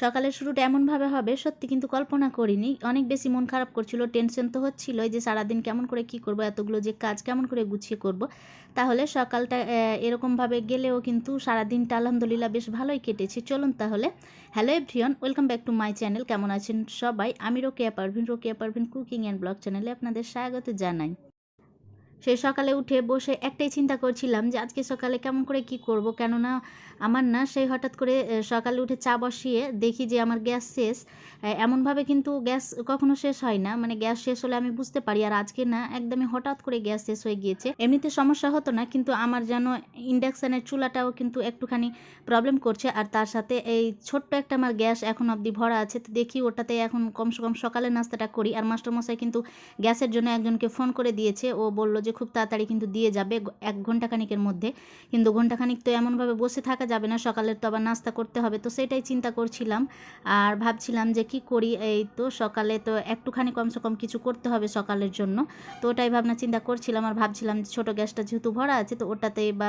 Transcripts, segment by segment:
সকালের শুরুটা এমনভাবে হবে, সত্যি কিন্তু কল্পনা করিনি। অনেক বেশি মন খারাপ করছিল, টেনশন তো হচ্ছিল যে সারাদিন কেমন করে কি করব, এতগুলো যে কাজ কেমন করে গুছিয়ে করব। তাহলে সকালটা এরকমভাবে গেলেও কিন্তু সারাদিনটা আলহামদুলিল্লাহ বেশ ভালোই কেটেছে। চলুন তাহলে। Hello everyone, welcome back to my channel. কেমন আছেন সবাই? আমি Rokeya Parvin Rokeya Parvin cooking and blog চ্যানেলে আপনাদের স্বাগত জানাই। সেই সকালে উঠে বসে একটাই চিন্তা করছিলাম যে আজকে সকালে কেমন করে কি করব। কেননা আমার না সেই হঠাৎ করে সকালে উঠে চা বসিয়ে দেখি যে আমার গ্যাস শেষ। এমনভাবে কিন্তু গ্যাস কখনো শেষ হয় না। মানে গ্যাস শেষ হলে আমি বুঝতে পারি, আর আজকে না একদমই হঠাৎ করে গ্যাস শেষ হয়ে গিয়েছে। এমনিতে সমস্যা হতো না, কিন্তু আমার যেন ইন্ডাকশানের চুলাটাও কিন্তু একটুখানি প্রবলেম করছে। আর তার সাথে এই ছোট্ট একটা আমার গ্যাস এখন অবধি ভরা আছে। তো দেখি ওটাতে এখন কমসে কম সকালে নাস্তাটা করি। আর মাস্টারমশাই কিন্তু গ্যাসের জন্য একজনকে ফোন করে দিয়েছে। ও বলল যে খুব তাড়াতাড়ি কিন্তু দিয়ে যাবে এক ঘন্টাখানিকের মধ্যে। কিন্তু ঘন্টাখানিক তো এমনভাবে বসে থাকা যাবে না, সকালের তো আবার নাস্তা করতে হবে। তো সেটাই চিন্তা করছিলাম আর ভাবছিলাম যে কি করি? এই তো সকালে তো একটুখানি কমসে কম কিছু করতে হবে সকালের জন্য। তো ওটাই ভাবনা চিন্তা করছিলাম আর ভাবছিলাম যে ছোটো গ্যাসটা যেহেতু ভরা আছে, তো ওটাতেই বা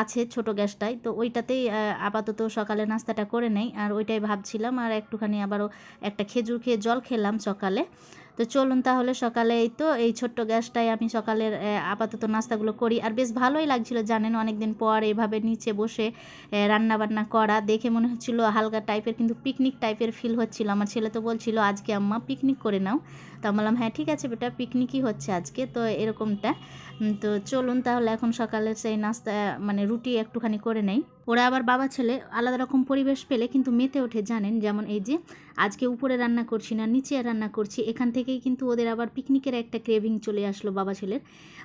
আছে ছোট গ্যাসটাই। তো ওইটাতেই আপাতত সকালে নাস্তাটা করে নেই। আর ওইটাই ভাবছিলাম আর একটুখানি আবারও একটা খেজুর খেয়ে জল খেলাম সকালে। তো চলুন তাহলে সকালে এই তো, এই ছোট্ট গ্যাসটাই আমি সকালের আপাতত নাস্তাগুলো করি। আর বেশ ভালোই লাগছিল, জানেন, অনেকদিন পর এভাবে নিচে বসে রান্না বান্না করা। দেখে মনে হচ্ছিল হালকা টাইপের কিন্তু পিকনিক টাইপের ফিল হচ্ছিল। আমার ছেলে তো বলছিল, আজকে আম্মা পিকনিক করে নাও। তো আমি বললাম হ্যাঁ ঠিক আছে বেটা, পিকনিকই হচ্ছে আজকে। তো এরকমটা। তো চলুন তাহলে এখন সকালে সেই নাস্তা মানে রুটি একটুখানি করে নেই। ওরা আবার বাবা ছেলে, আলাদা রকম পরিবেশ পেলে কিন্তু মেতে ওঠে, জানেন? যেমন এই যে, আজকে উপরে রান্না করছি না, নিচে রান্না করছি, এখান থেকেই কিন্তু ওদের আবার পিকনিকের একটা ক্রেভিং চলে আসলো বাবা ছেলের।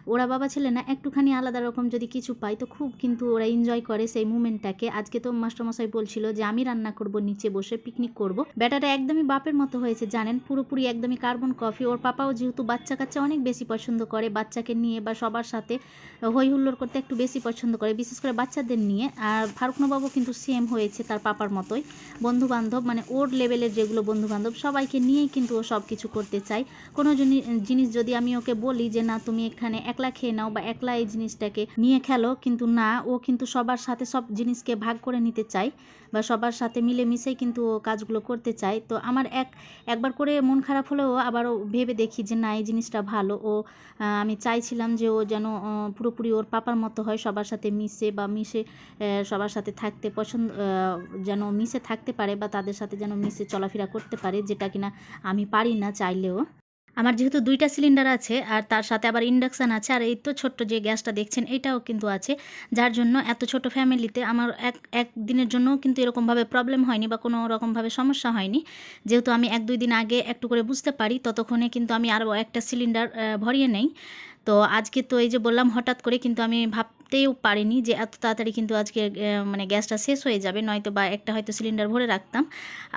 ওরা বাবা ছেলে না, একটুখানি আলাদা রকম যদি কিছু পায়, তো খুব কিন্তু ওরা এনজয় করে সেই মুমেন্টটাকে আজকে তো মাস্টারমশাই বলছিল যে, আমি রান্না করব, নিচে বসে পিকনিক করব। ব্যাটাটা একদমই বাপের মতো হয়েছে, জানেন? পুরোপুরি একদমই কার্বন কফি ওর পাপাও যেহেতু বাচ্চা কাচ্চা অনেক বেশি পছন্দ করে, বাচ্চাকে নিয়ে বা সবার সাথে হই হুল্লোড় করতে একটু বেশি পছন্দ করে, বিশেষ করে বাচ্চাদের নিয়ে। আর ফারুকনবাবু কিন্তু সেম হয়েছে তার পাপার মতোই। বন্ধু বান্ধব মানে ওর লেভেলের যেগুলো বন্ধু বান্ধব সবাইকে নিয়েই কিন্তু ও সব কিছু করতে চায়। কোনো জিনিস যদি আমি ওকে বলি যে, না, তুমি এখানে একলা খেয়ে নাও বা একলা এই জিনিসটাকে নিয়ে খেলো, কিন্তু না, ও কিন্তু সবার সাথে সব জিনিসকে ভাগ করে নিতে চায় বা সবার সাথে মিলেমিশেই কিন্তু ও কাজগুলো করতে চায়। তো আমার এক, একবার করে মন খারাপ হলেও আবারও ভেবে দেখি যে না, এই জিনিসটা ভালো। ও আমি চাইছিলাম যে ও যেন পুরোপুরি ওর পাপার মতো হয়, সবার সাথে মিশে বা মিশে সবার সাথে থাকতে পছন্দ যেন মিশে থাকতে পারে বা তাদের সাথে যেন মিশে চলাফেরা করতে পারে, যেটা কিনা আমি পারি না চাইলেও। আমার যেহেতু দুইটা সিলিন্ডার আছে আর তার সাথে আবার ইন্ডাকশান আছে, আর এই তো ছোট্ট যে গ্যাসটা দেখছেন, এটাও কিন্তু আছে। যার জন্য এত ছোট ফ্যামিলিতে আমার এক এক দিনের জন্যও কিন্তু এরকমভাবে প্রবলেম হয়নি বা কোনো রকমভাবে সমস্যা হয়নি। যেহেতু আমি এক, দুই দিন আগে একটু করে বুঝতে পারি, ততক্ষণে কিন্তু আমি আরও একটা সিলিন্ডার ভরিয়ে নেই। তো আজকে তো এই যে বললাম, হঠাৎ করে কিন্তু আমি ভাবতেও পারিনি যে এত তাড়াতাড়ি কিন্তু আজকে মানে গ্যাসটা শেষ হয়ে যাবে, নয়তো বা একটা হয়তো সিলিন্ডার ভরে রাখতাম।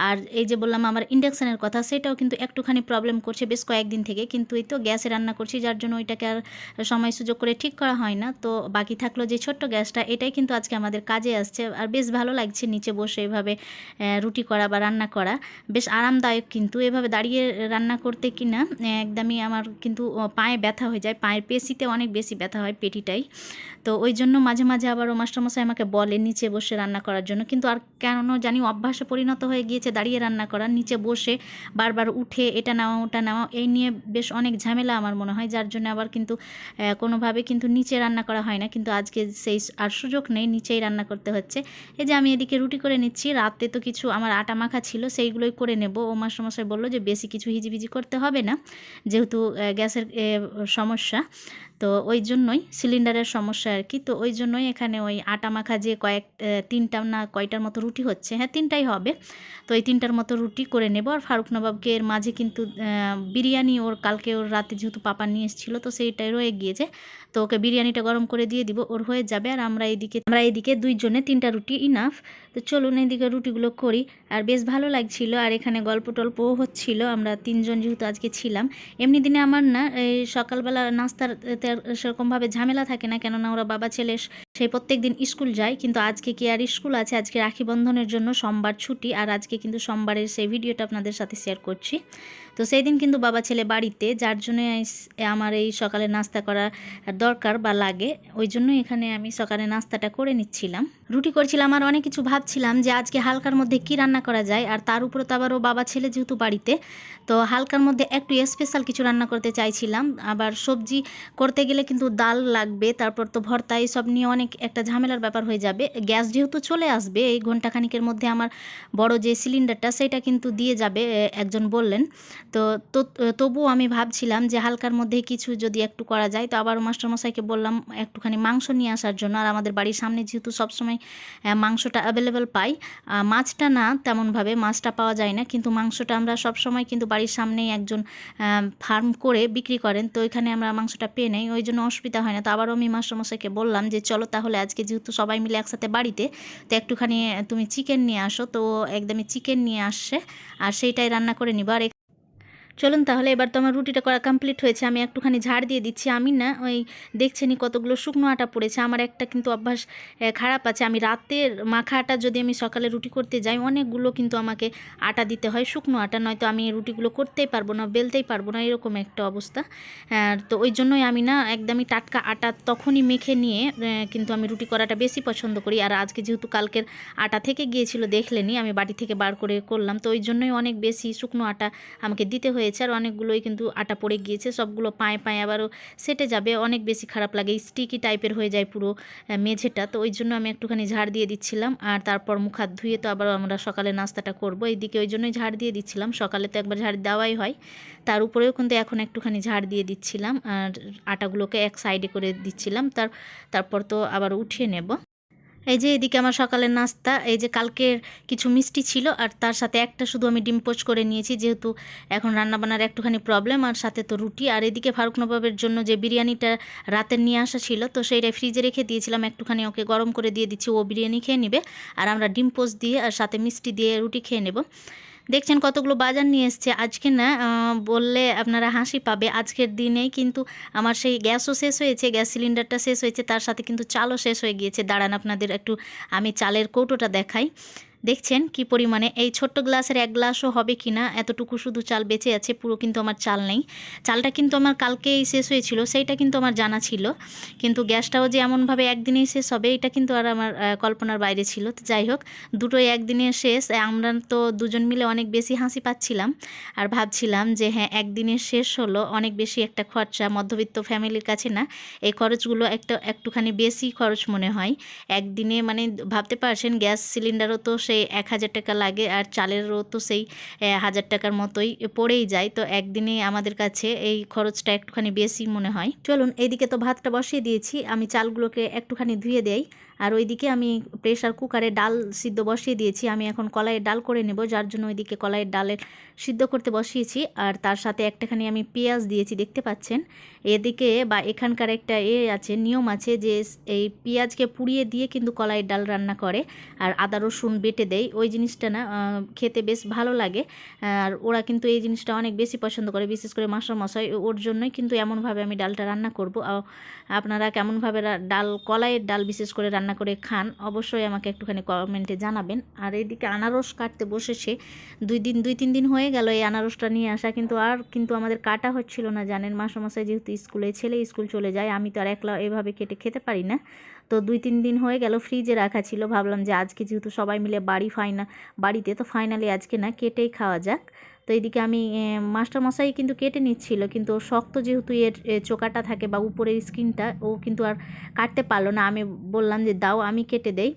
আর এই যে বললাম আমার ইন্ডাকশানের কথা, সেটাও কিন্তু একটুখানি প্রবলেম করছে বেশ কয়েকদিন থেকে। কিন্তু এই তো গ্যাসে রান্না করছি, যার জন্য ওইটাকে আর সময় সুযোগ করে ঠিক করা হয় না। তো বাকি থাকল যে ছোট্ট গ্যাসটা, এটাই কিন্তু আজকে আমাদের কাজে আসছে। আর বেশ ভালো লাগছে নিচে বসে এভাবে রুটি করা বা রান্না করা। বেশ আরামদায়ক কিন্তু, এভাবে দাঁড়িয়ে রান্না করতে কি না একদমই আমার কিন্তু পায়ে ব্যথা হয়ে যায়। পায়ের পেশিতে অনেক বেশি ব্যথা হয় পেটিটাই। তো ওই জন্য মাঝে মাঝে আবারও মাস্টারমশাই আমাকে বলে নিচে বসে রান্না করার জন্য। কিন্তু আর কেন জানি অভ্যাসে পরিণত হয়ে গিয়েছে দাঁড়িয়ে রান্না করার নিচে বসে বারবার উঠে এটা নেওয়া ওটা নেওয়া এই নিয়ে বেশ অনেক ঝামেলা আমার মনে হয়, যার জন্য আবার কিন্তু কোনোভাবে কিন্তু নিচে রান্না করা হয় না। কিন্তু আজকে সেই আর সুযোগ নেই, নিচেই রান্না করতে হচ্ছে। এই যে আমি এদিকে রুটি করে নিচ্ছি, রাতে তো কিছু আমার আটা মাখা ছিল, সেইগুলোই করে নেব। ও মাস্টারমশাই বলল যে বেশি কিছু হিজিবিজি করতে হবে না, যেহেতু গ্যাসের সমস্যা। তো ওই জন্যই সিলিন্ডারের সমস্যা আর কি। তো ওই জন্যই এখানে ওই আটা মাখা যে কয়েক তিনটা না কয়টার মতো রুটি হচ্ছে হ্যাঁ তিনটাই হবে। তো এই তিনটার মতো রুটি করে নেব। আর ফারুক নবাবকে এর মাঝে কিন্তু বিরিয়ানি ওর কালকে ওর রাতে যেহেতু পাপা নিয়ে এসেছিল, তো সেইটাই রয়ে গিয়েছে। তো ওকে বিরিয়ানিটা গরম করে দিয়ে দিব, ওর হয়ে যাবে। আর আমরা এইদিকে আমরা এইদিকে দুইজনে তিনটা রুটি, ইনাফ। তো চলুন এইদিকে রুটিগুলো করি। আর বেশ ভালো লাগছিল, আর এখানে গল্প টল্পও হচ্ছিল। আমরা তিনজন যেহেতু আজকে ছিলাম, এমনি দিনে আমার না, এই সকালবেলা নাস্তার সেরকমভাবে ঝামেলা থাকে না। কেননা ওরা বাবা ছেলে সেই প্রত্যেক দিন স্কুল যায়, কিন্তু আজকে কি আর স্কুল আছে? আজকে রাখি বন্ধনের জন্য সোমবার ছুটি, আর আজকে কিন্তু সোমবারের সেই ভিডিওটা আপনাদের সাথে শেয়ার করছি। তো সেই দিন কিন্তু বাবা ছেলে বাড়িতে, যার জন্য আমার এই সকালে নাস্তা করা দরকার বা লাগে, ওই জন্য এখানে আমি সকালে নাস্তাটা করে নিচ্ছিলাম। রুটি করছিলাম আর অনেক কিছু ভাবছিলাম যে আজকে হালকার মধ্যে কি রান্না করা যায়, আর তার উপরে তো আবারও বাবা ছেলে যেহেতু বাড়িতে, তো হালকার মধ্যে একটু স্পেশাল কিছু রান্না করতে চাইছিলাম। আবার সবজি করতে গেলে কিন্তু ডাল লাগবে, তারপর তো ভর্তা এইসব নিয়ে অনেক একটা ঝামেলার ব্যাপার হয়ে যাবে। গ্যাস যেহেতু চলে আসবে, এই ঘন্টাখানিকের মধ্যে আমার বড় যে সিলিন্ডারটা, সেটা কিন্তু দিয়ে যাবে একজন বললেন। তো তবুও আমি ভাবছিলাম যে হালকার মধ্যে কিছু যদি একটু করা যায়, তো আবার মাস্টারমশাইকে বললাম একটুখানি মাংস নিয়ে আসার জন্য। আর আমাদের বাড়ির সামনে যেহেতু সবসময় মাংসটা অ্যাভেলেবেল পাই মাছটা না তেমনভাবে, মাছটা পাওয়া যায় না। কিন্তু মাংসটা আমরা সবসময় কিন্তু বাড়ির সামনেই একজন ফার্ম করে বিক্রি করেন। তো এখানে আমরা মাংসটা পেয়ে নেই, ওই জন্য অসুবিধা হয় না। তো আবারও আমি মাস্টারমশাইকে বললাম যে, চলো তাহলে আজকে যেহেতু সবাই মিলে একসাথে বাড়িতে, তো একটুখানি, তুমি চিকেন নিয়ে আসো। তো একদমই চিকেন নিয়ে আসছে, আর সেইটাই রান্না করে নিবো। আর চলুন তাহলে এবার তো আমার রুটিটা করা কমপ্লিট হয়েছে, আমি একটুখানি ঝাড় দিয়ে দিচ্ছি। আমি না ওই দেখছেনি কতগুলো শুকনো আটা পড়েছে, আমার একটা কিন্তু অভ্যাস খারাপ আছে। আমি রাতের মাখা আটা যদি আমি সকালে রুটি করতে যাই, অনেকগুলো কিন্তু আমাকে আটা দিতে হয়, শুকনো আটা, নয়তো আমি রুটিগুলো করতেই পারব না, বেলতেই পারব না, এরকম একটা অবস্থা। তো ওই জন্যই আমি না একদমই টাটকা আটা তখনই মেখে নিয়ে কিন্তু আমি রুটি করাটা বেশি পছন্দ করি। আর আজকে যেহেতু কালকের আটা থেকে গিয়েছিল দেখলেনি আমি বাড়ি থেকে বার করে করলাম, তো ওই জন্যই অনেক বেশি শুকনো আটা আমাকে দিতে হয়ে হয়েছে আর অনেকগুলোই কিন্তু আটা পড়ে গিয়েছে। সবগুলো পায়ে পায়ে আবারও সেটে যাবে। অনেক বেশি খারাপ লাগে। স্টিকি টাইপের হয়ে যায় পুরো মেঝেটা। তো ওই জন্য আমি একটুখানি ঝাড় দিয়ে দিচ্ছিলাম। আর তারপর মুখ হাত ধুয়ে তো আবার আমরা সকালে নাস্তাটা করব। এইদিকে ওই জন্যই ঝাড় দিয়ে দিচ্ছিলাম। সকালে তো একবার ঝাড় দেওয়াই হয়। তার উপরেও কিন্তু এখন একটুখানি ঝাড় দিয়ে দিচ্ছিলাম। আর আটাগুলোকে এক সাইডে করে দিচ্ছিলাম। তার, তারপর তো আবার উঠিয়ে নেব। এই যে এদিকে আমার সকালের নাস্তা, এই যে কালকের কিছু মিষ্টি ছিল, আর তার সাথে একটা শুধু আমি ডিম পোচ করে নিয়েছি, যেহেতু এখন রান্নাবান্নার একটুখানি প্রবলেম আর সাথে তো রুটি। আর এদিকে ফারুক নবাবের জন্য যে বিরিয়ানিটা রাতের নিয়ে আসা ছিল, তো সেইটা ফ্রিজে রেখে দিয়েছিলাম, একটুখানি ওকে গরম করে দিয়ে দিচ্ছি, ও বিরিয়ানি খেয়ে নেবে, আর আমরা ডিম পোচ দিয়ে আর সাথে মিষ্টি দিয়ে রুটি খেয়ে নেব। দেখছেন কতগুলো বাজার নিয়ে এসছে। আজকে না বললে আপনারা হাসি পাবে। আজকের দিনে কিন্তু আমার সেই গ্যাসও শেষ হয়েছে, গ্যাস সিলিন্ডারটা শেষ হয়েছে, তার সাথে কিন্তু চালও শেষ হয়ে গিয়েছে। দাঁড়ান আপনাদের একটু, আমি চালের কৌটোটা দেখাই। দেখছেন কি পরিমাণে? এই ছোট্ট গ্লাসের এক গ্লাসও হবে কি না? এতটুকু শুধু চাল বেঁচে আছে, পুরো কিন্তু আমার চাল নেই। চালটা কিন্তু আমার কালকেই শেষ হয়েছিল, সেইটা কিন্তু আমার জানা ছিল। কিন্তু গ্যাসটাও যে এমনভাবে একদিনেই শেষ হবে, এটা কিন্তু আর আমার কল্পনার বাইরে ছিল। তো যাই হোক, দুটোই একদিনে শেষ। আমরা তো দুজন মিলে অনেক বেশি হাসি পাচ্ছিলাম আর ভাবছিলাম যে হ্যাঁ একদিনে শেষ হলো, অনেক বেশি একটা খরচা। মধ্যবিত্ত ফ্যামিলির কাছে না, এই খরচগুলো একটা, একটুখানি বেশি খরচ মনে হয়। একদিনে মানে ভাবতে পারছেন, গ্যাস সিলিন্ডারও তো সে সেই এক হাজার টাকা লাগে আর চালেরও তো সেই হাজার টাকার মতোই পড়েই যায়। তো একদিনে আমাদের কাছে এই খরচটা একটুখানি বেশি মনে হয়। চলুন, এদিকে তো ভাতটা বসিয়ে দিয়েছি। আমি চালগুলোকে একটুখানি ধুয়ে দেই। আর ওইদিকে আমি প্রেশার কুকারে ডাল সিদ্ধ বসিয়ে দিয়েছি। আমি এখন কলাইয়ের ডাল করে নেব, যার জন্য ওইদিকে কলাইয়ের ডালের সিদ্ধ করতে বসিয়েছি। আর তার সাথে একটাখানি আমি পেঁয়াজ দিয়েছি, দেখতে পাচ্ছেন? এদিকে বা এখানকার একটা এ আছে, নিয়ম আছে যে এই পেঁয়াজকে পুড়িয়ে দিয়ে কিন্তু কলাইয়ের ডাল রান্না করে। আর আদা রসুন বেটে দেয়, ওই জিনিসটা না খেতে বেশ ভালো লাগে। আর ওরা কিন্তু এই জিনিসটা অনেক বেশি পছন্দ করে, বিশেষ করে মশাই ওর জন্যই কিন্তু এমনভাবে আমি ডালটা রান্না করব। আপনারা কেমনভাবে ডাল, কলাইয়ের ডাল বিশেষ করে রান্না করে খান, অবশ্যই আমাকে একটুখানি কমেন্টে জানাবেন। আর এইদিকে আনারস কাটতে বসেছে। দুই দিন, দুই, তিন দিন হয়ে গেল এই আনারসটা নিয়ে আসা, কিন্তু আর কিন্তু আমাদের কাটা হচ্ছিল না। জানেন মাসমশাই যেহেতু স্কুলে ছেলে স্কুল চলে যায়, আমি তো আর একলা এভাবে কেটে খেতে পারি না। তো দুই, তিন দিন হয়ে গেল ফ্রিজে রাখা ছিল। ভাবলাম যে আজকে যেহেতু সবাই মিলে বাড়ি ফাইনা, বাড়িতে তো ফাইনালি আজকে না, কেটেই খাওয়া যাক। তো এদিকে আমি মাস্টারমশাই কিন্তু কেটে নিচ্ছিল, কিন্তু শক্ত যেহেতু এর চোকাটা থাকে বা উপরের স্কিনটা, ও কিন্তু আর কাটতে পারল না। আমি বললাম যে, দাও, আমি কেটে দেই।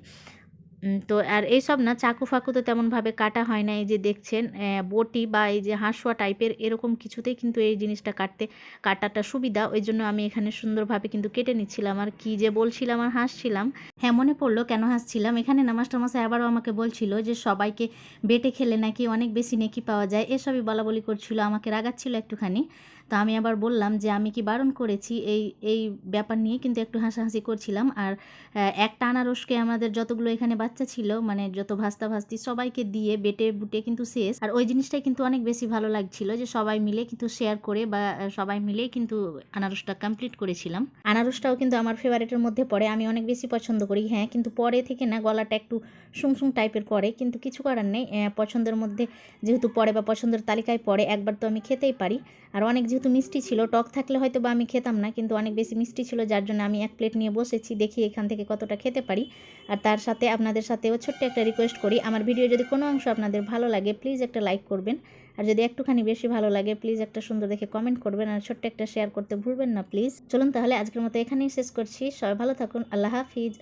তো আর এইসব না চাকু ফাকু তো তেমনভাবে কাটা হয় না। এই যে দেখছেন বটি বা এই যে হাঁসুয়া টাইপের এরকম কিছুতেই কিন্তু এই জিনিসটা কাটতে, কাটাটা সুবিধা। ওই জন্য আমি এখানে সুন্দরভাবে কিন্তু কেটে নিচ্ছিলাম। আর কি যে বলছিলাম আর হাসছিলাম হ্যাঁ মনে পড়ল কেন হাসছিলাম। এখানে মাস্টারমশাই আবারও আমাকে বলছিল যে সবাইকে বেটে খেলে নাকি অনেক বেশি নেকি পাওয়া যায়। এসবই বলা বলি করছিল, আমাকে রাগাচ্ছিল একটুখানি। তো আমি আবার বললাম যে আমি কি বারণ করেছি? এই এই ব্যাপার নিয়ে কিন্তু একটু হাসাহাসি করছিলাম। আর একটা আনারসকে আমাদের যতগুলো এখানে বাচ্চা ছিল মানে যত ভাস্তা ভাস্তি সবাইকে দিয়ে বেটে বুটে কিন্তু শেষ। আর ওই জিনিসটাই কিন্তু অনেক বেশি ভালো লাগছিল যে সবাই মিলে কিন্তু শেয়ার করে বা সবাই মিলে কিন্তু আনারসটা কমপ্লিট করেছিলাম। আনারসটাও কিন্তু আমার ফেভারিটের মধ্যে পড়ে। আমি অনেক বেশি পছন্দ করি হ্যাঁ। কিন্তু পরে থেকে না গলাটা একটু সুং টাইপের করে কিন্তু কিছু করার নেই। পছন্দের মধ্যে যেহেতু পড়ে বা পছন্দের তালিকায় পড়ে, একবার তো আমি খেতেই পারি। আর অনেক যেহেতু মিষ্টি ছিল, টক থাকলে হয়তো বা আমি খেতাম না, কিন্তু অনেক বেশি মিষ্টি ছিল, যার জন্য আমি এক প্লেট নিয়ে বসেছি, দেখি এখান থেকে কতটা খেতে পারি। আর তার সাথে, আপনাদের সাথেও ছোট্ট একটা রিকোয়েস্ট করি, আমার ভিডিও যদি কোনো অংশ আপনাদের ভালো লাগে প্লিজ একটা লাইক করবেন। আর যদি একটুখানি বেশি ভালো লাগে প্লিজ একটা সুন্দর দেখে কমেন্ট করবেন, আর ছোট্ট একটা শেয়ার করতে ভুলবেন না প্লিজ চলুন তাহলে আজকের মতো এখানেই শেষ করছি, সবাই ভালো থাকুন, আল্লাহ হাফিজ